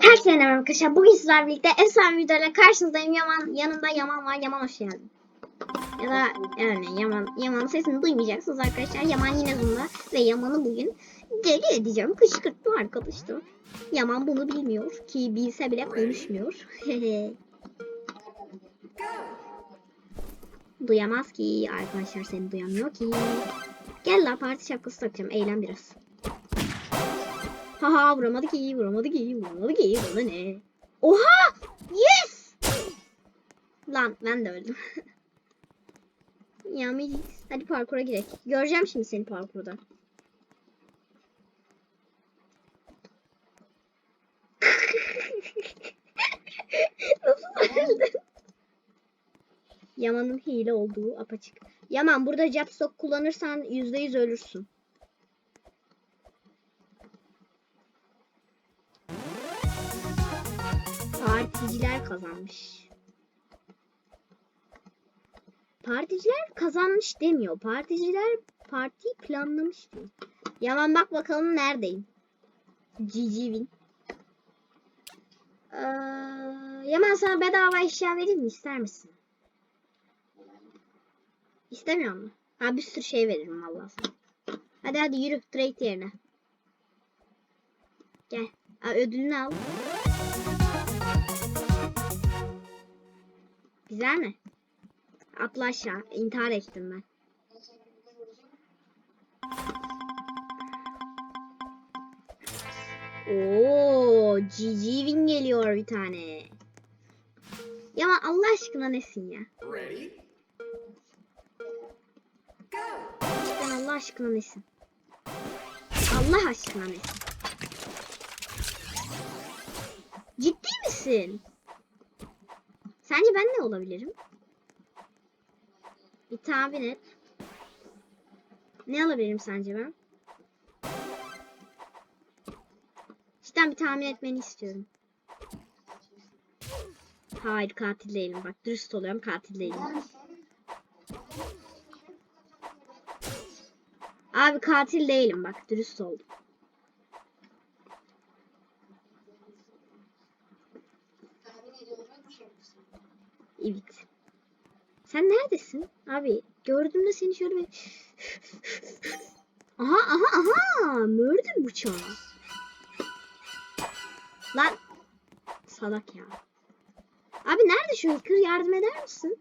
Herkese merhaba arkadaşlar. Bugün sizlerle birlikte efsane videoyla karşınızdayım. Yaman yanımda Yaman var. Yaman hoş geldin. Ya da yani Yaman Yaman'ın sesini duymayacaksınız arkadaşlar. Yaman yine bunda ve Yaman'ı bugün deli edeceğim. Kışkırttım arkadaşlar. Yaman bunu bilmiyor ki bilse bile konuşmuyor. Duyamaz ki arkadaşlar seni duyamıyor ki. Gel la parti şapkası takacağım. Eğlen biraz. Haha vuramadı ki vuramadı ki vuramadı ki bana ne? Oha! Yes! Lan ben de öldüm. ya hadi parkura gidelim. Göreceğim şimdi seni parkurda. Nasıl öldün? Yaman'ın hile olduğu apaçık. Yaman burada Japstock kullanırsan %100 ölürsün. Particiler kazanmış. Particiler kazanmış demiyor. Particiler partiyi planlamış diyor. Yaman bak bakalım neredeyim. Win. Ee, Yaman sana bedava eşya vereyim mi? İster misin? İstemiyor mu? Ha bir sürü şey veririm vallahi sana. Hadi hadi yürü trade yerine. Gel. Aa, ödülünü al. Güzel mi? Atla aşağı. İntihar ettim ben. Oo, GG win geliyor bir tane. Ya Allah aşkına nesin ya? Ready? Sen Allah aşkına nesin? Allah aşkına nesin? Ciddi misin? Ben ne olabilirim? Bir tahmin et. Ne olabilirim sence ben? Cidden bir tahmin etmeni istiyorum. Hayır katil değilim bak dürüst oluyorum katil değilim. Abi katil değilim bak dürüst oldum. Evet. Sen neredesin? Abi gördüğümde seni şöyle bir... aha aha aha! Murder bıçağı. Lan! Salak ya. Abi nerede şu hacker? Yardım eder misin?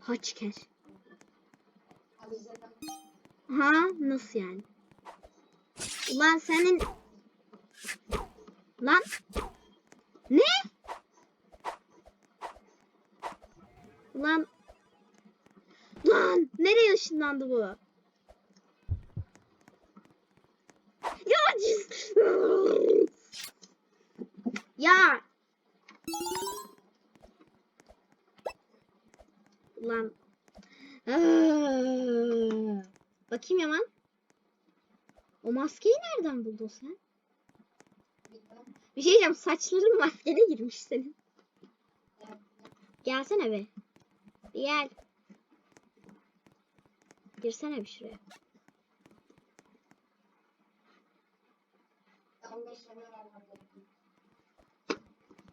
Haçker. Ha nasıl yani? Ulan senin... Lan! Ne? Lan! Lan! Nereye ışınlandı bu? Ya! Ya! Ulan. Aa! Bakayım Yaman. O maskeyi nereden buldun sen? Bir şey diyeceğim. Saçların maskene girmiş senin. Gelsene be. Gel. Girsene bir şuraya.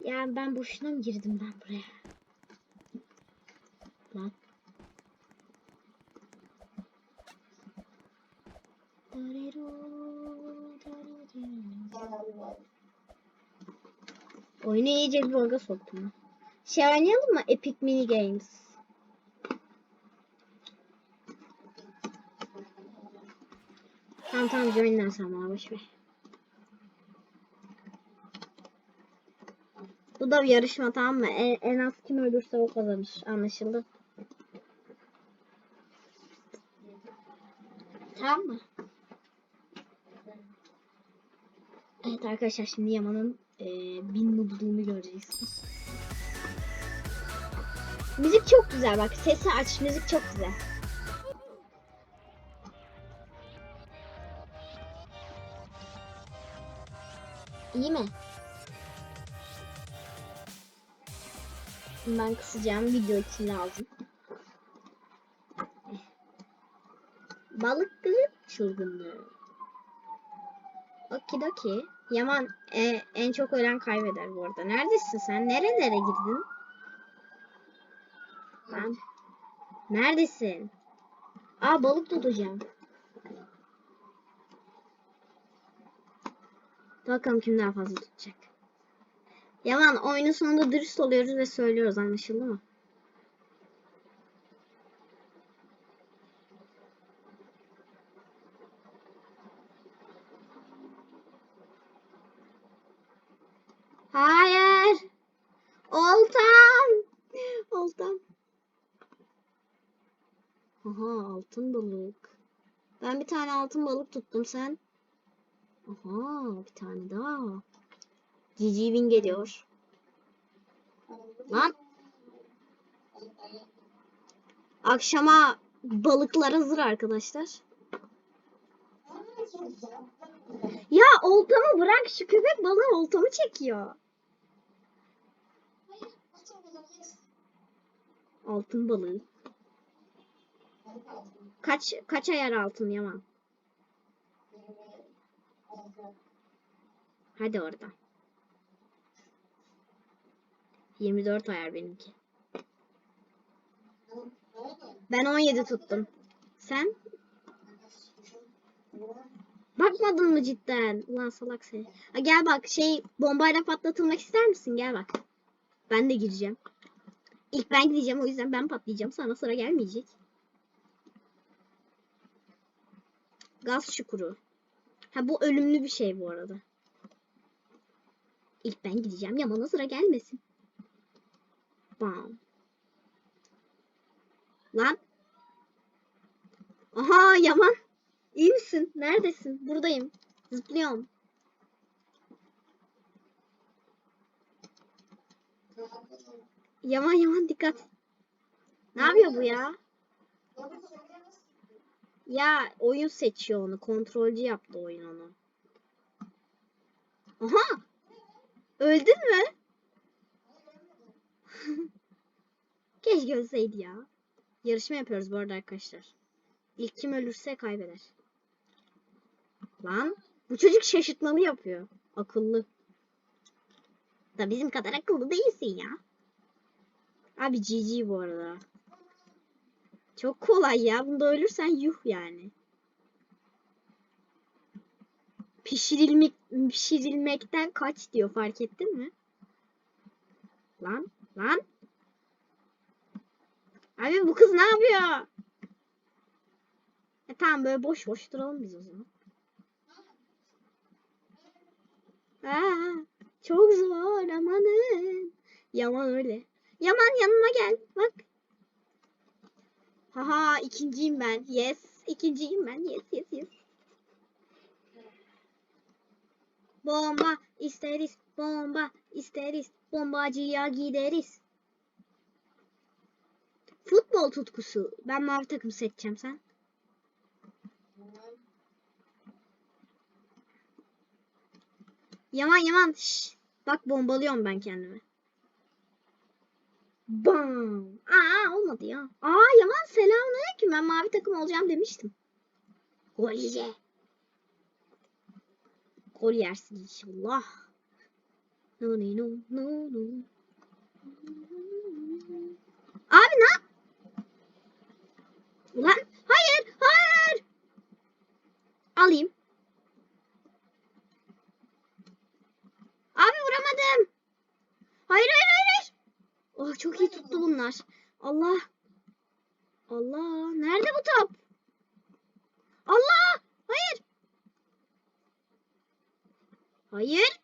Ya ben boşuna mı girdim ben buraya? Lan. Oyuna iyice bir bug'a soktum. Şey oynayalım mı? Epic Mini Games. Tamam tamam join'den sen bana boş ver. Bu da bir yarışma tamam mı? En, en az kim ölürse o kazanır. Anlaşıldı. Tamam mı? Evet arkadaşlar şimdi Yaman'ın e, bin noobluğunu göreceksiniz. Müzik çok güzel bak. Sesi aç. Müzik çok güzel. İyi mi? Ben kısacağım. Video için lazım. Balık kızı çılgınlığı. Okidoki. Yaman e, en çok ölen kaybeder bu arada. Neredesin sen? Nerelere girdin? Lan. Neredesin? Aa balık tutacağım. Bakalım kim daha fazla tutacak. Yaman oyunun sonunda dürüst oluyoruz ve söylüyoruz anlaşıldı mı? Hayır. Oltam. Oltam. Aha altın balık. Ben bir tane altın balık tuttum sen. Aha bir tane daha. Cici Win geliyor. Lan. Akşama balıklar hazır arkadaşlar. Ya oltamı bırak şu köpek balığı oltamı çekiyor. Altın balığı. Kaç kaç ayar altın Yaman? Hadi orada. 24 ayar benimki. Ben 17 tuttum. Sen? Bakmadın mı cidden? Ulan salak seni. Ha, gel bak şey bombayla patlatılmak ister misin? Gel bak. Ben de gireceğim. İlk ben gideceğim o yüzden ben patlayacağım. Sana sıra gelmeyecek. Gaz çukuru. Ha bu ölümlü bir şey bu arada. İlk ben gideceğim. Yaman'a sıra gelmesin. Bam. Lan. Aha Yaman. İyi misin? Neredesin? Buradayım. Zıplıyorum. Yaman Yaman dikkat. Ne yapıyor bu ya? Ya oyun seçiyor onu. Kontrolcü yaptı oyun onu. Aha! Öldün mü? Keşke ölseydi ya. Yarışma yapıyoruz bu arada arkadaşlar. İlk kim ölürse kaybeder. Lan bu çocuk şaşırtmalı yapıyor. Akıllı. Da bizim kadar akıllı değilsin ya. Abi GG bu arada. Çok kolay ya. Bunda ölürsen yuh yani. Pişirilmek, pişirilmekten kaç diyor fark ettin mi? Lan lan. Abi bu kız ne yapıyor? E tamam böyle boş boş duralım biz o zaman. Aa, çok zor amanın. Yaman öyle. Yaman yanıma gel. Bak. Haha ikinciyim ben. Yes. ikinciyim ben. Yes yes yes. Bomba isteriz. Bomba isteriz. Bombacıya gideriz. Futbol tutkusu. Ben mavi takım seçeceğim sen. Yaman yaman. Şş. Bak bombalıyorum ben kendimi. Bam. Aa olmadı ya. Aa Yaman selamünaleyküm. Ben mavi takım olacağım demiştim. Gol ye. Gol yersin inşallah. No no no no no. Abi ne? Ulan hayır hayır. Alayım. Abi vuramadım. Hayır hayır. hayır. Oh çok iyi tuttu bunlar. Allah. Allah. Nerede bu top? Allah. Hayır. Hayır.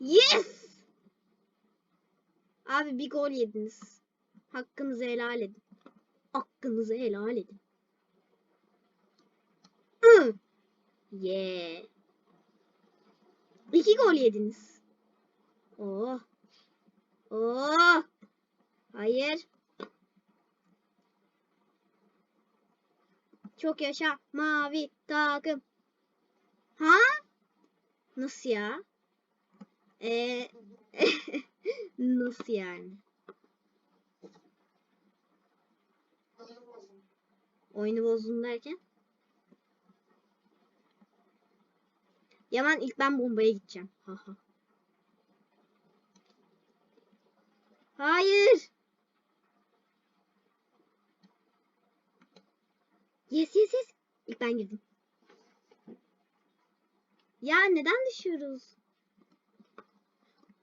Yes. Abi bir gol yediniz. Hakkınızı helal edin. Hakkınızı helal edin. Yeah. İki gol yediniz. Oh. Oh. Hayır. Çok yaşa mavi takım. Ha? Nasıl ya? Ee, nasıl yani? Oyunu bozdun derken. Yaman ilk ben bombaya gideceğim. Hayır. Yes yes yes. İlk ben girdim. Ya neden düşüyoruz?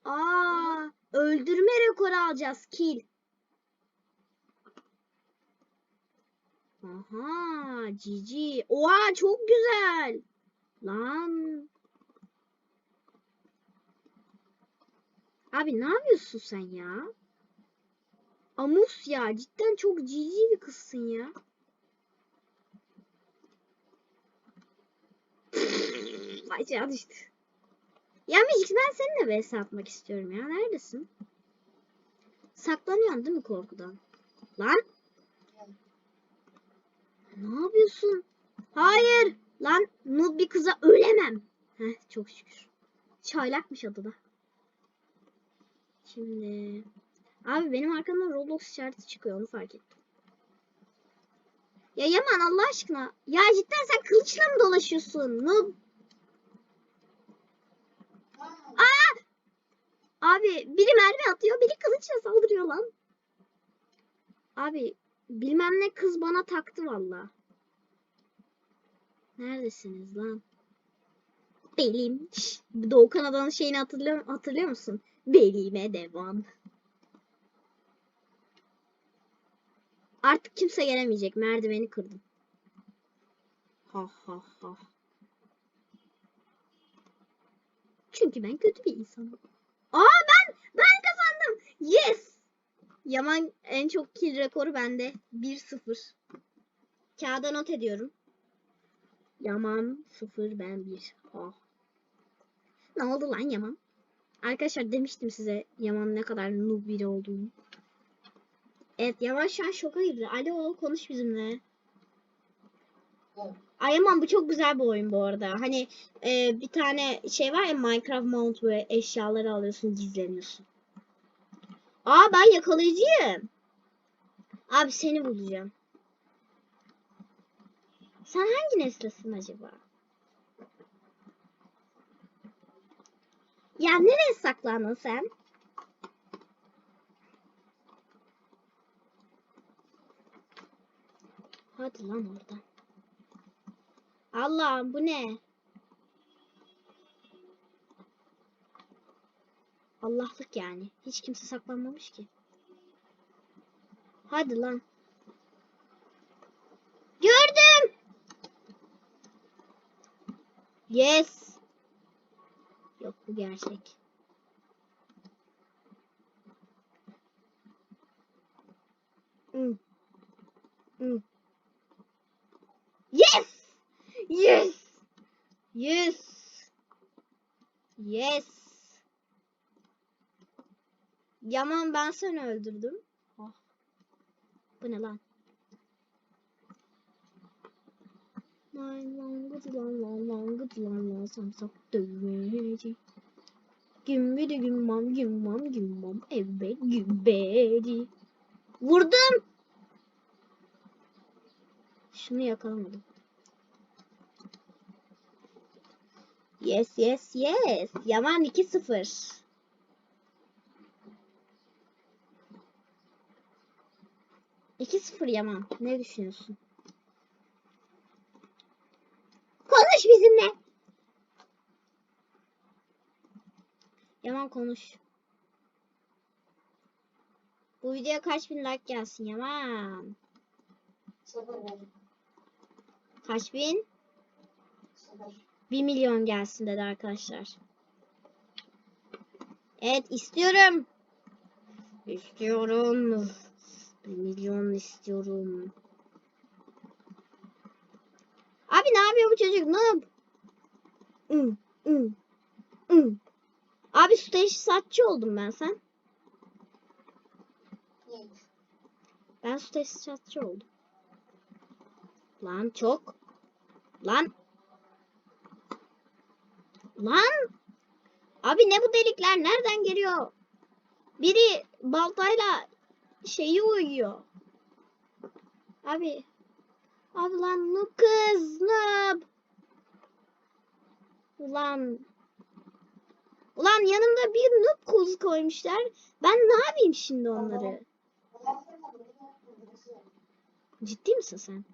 Aa, öldürme rekoru alacağız. Kill. Aha, cici. Oha çok güzel. Lan. Abi ne yapıyorsun sen ya? Amus ya cidden çok cici bir kızsın ya. Aşağı düştü. Ya Magic ben seninle vs atmak istiyorum ya. Neredesin? Saklanıyorsun değil mi korkudan? Lan. Ne yapıyorsun? Hayır. Lan noob bir kıza ölemem. Heh çok şükür. Çaylakmış adı da. Şimdi. Abi benim arkamdan Roblox işareti çıkıyor onu fark ettim. Ya Yaman Allah aşkına. Ya cidden sen kılıçla mı dolaşıyorsun? Noob. Aa! Abi biri mermi atıyor, biri kılıçla saldırıyor lan. Abi bilmem ne kız bana taktı valla. Neredesiniz lan? Belim. Şş, Doğu Kanada'nın şeyini hatırlıyor, hatırlıyor musun? Belime devam. Artık kimse gelemeyecek. Merdiveni kırdım. Ha ha ha. Çünkü ben kötü bir insanım. Aa ben ben kazandım. Yes. Yaman en çok kill rekoru bende. 1-0. Kağıda not ediyorum. Yaman 0 ben 1. Ha. Ne oldu lan Yaman? Arkadaşlar demiştim size Yaman ne kadar noob biri olduğunu. Evet Yaman şu an şoka girdi. Alo konuş bizimle. Ay Yaman bu çok güzel bir oyun bu arada. Hani e, bir tane şey var ya Minecraft Mount böyle eşyaları alıyorsun gizleniyorsun. Aa ben yakalayıcıyım. Abi seni bulacağım. Sen hangi neslesin acaba? Ya nereye saklandın sen? Hadi lan oradan. Allah'ım bu ne? Allah'lık yani. Hiç kimse saklanmamış ki. Hadi lan. Gördüm. Yes. Yok bu gerçek. Hmm. Hmm. Yes. Yes. Yes. Yes. Yaman ben seni öldürdüm. Ah. Bu ne lan? Lan lan gıdı lan lan lan gıdı lan lan samsak dövmeci. Gümbidi gümmam gümmam gümmam evet gümbedi. Vurdum. Şunu yakalamadım. Yes yes yes. Yaman 2-0. İki sıfır Yaman. Ne düşünüyorsun? Konuş bizimle. Yaman konuş. Bu videoya kaç bin like gelsin Yaman? Sıfır. Kaç bin? 1 milyon gelsin dedi arkadaşlar. Evet istiyorum. İstiyorum. 1 milyon istiyorum. Abi ne yapıyor bu çocuk? Ne yap? Hı, hı, hı. Abi su tesisatçı oldum ben sen. Ben su tesisatçı oldum. Lan çok. Lan. Lan. Abi ne bu delikler? Nereden geliyor? Biri baltayla şeyi uyuyor. Abi. Abi lan noob kız noob. Ulan. Ulan yanımda bir noob kız koymuşlar. Ben ne yapayım şimdi onları? Ciddi misin sen?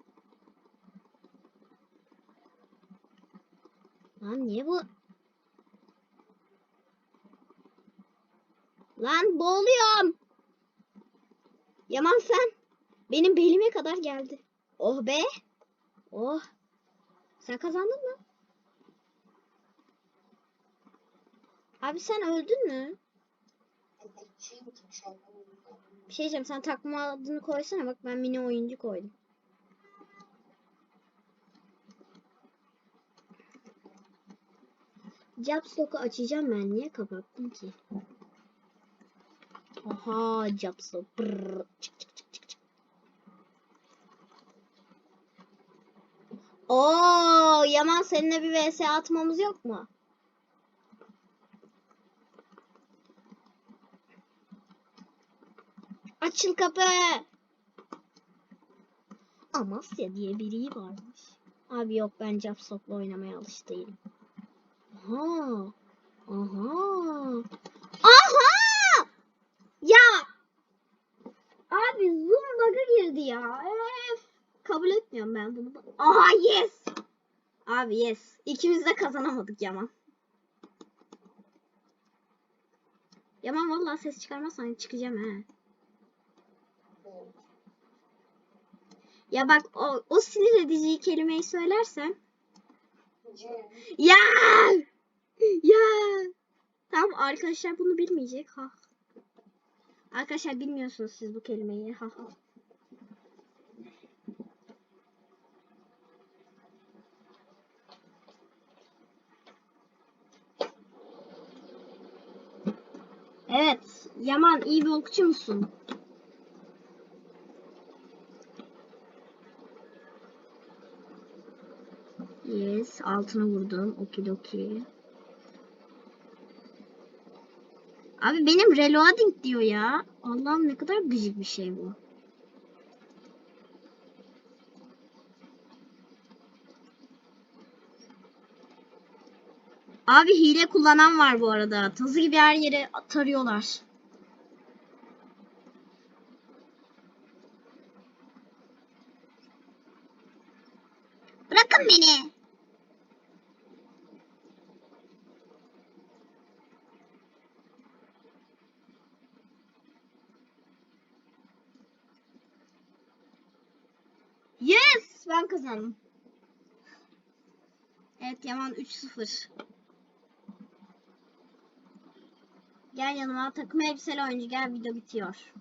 Lan niye bu? Lan boğuluyorum. Yaman sen. Benim belime kadar geldi. Oh be. Oh. Sen kazandın mı? Abi sen öldün mü? Bir şey diyeceğim sen takma adını koysana bak ben mini oyuncu koydum. Caps Lock'u açacağım ben niye kapattım ki? Aha Caps Lock. Brrr. Çık çık çık çık çık. Oo Yaman seninle bir vs atmamız yok mu? Açıl kapı. Amasya diye biri varmış. Abi yok ben Capsok'la oynamaya değilim. Aha. Aha. Aha! Ya! Abi zoom bug'a girdi ya. Öf. Kabul etmiyorum ben bunu. Aha yes! Abi yes. İkimiz de kazanamadık Yaman. Yaman vallahi ses çıkarmazsan çıkacağım he. Ya bak o, o sinir edici kelimeyi söylersen. Ya! Ya! Tamam arkadaşlar bunu bilmeyecek. Ha. Arkadaşlar bilmiyorsunuz siz bu kelimeyi. Ha ha. Evet. Yaman iyi bir okçu musun? Yes. Altına vurdum. Okidoki. Abi benim reloading diyor ya. Allah'ım ne kadar gıcık bir şey bu. Abi hile kullanan var bu arada. Tazı gibi her yere tarıyorlar. Bırakın beni. Yes! Ben kazandım. Evet Yaman 3-0. Gel yanıma takım elbiseli oyuncu gel video bitiyor.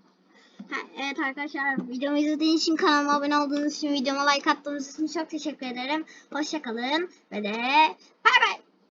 Ha, evet arkadaşlar videomu izlediğiniz için kanalıma abone olduğunuz için videoma like attığınız için çok teşekkür ederim. Hoşçakalın ve de bay.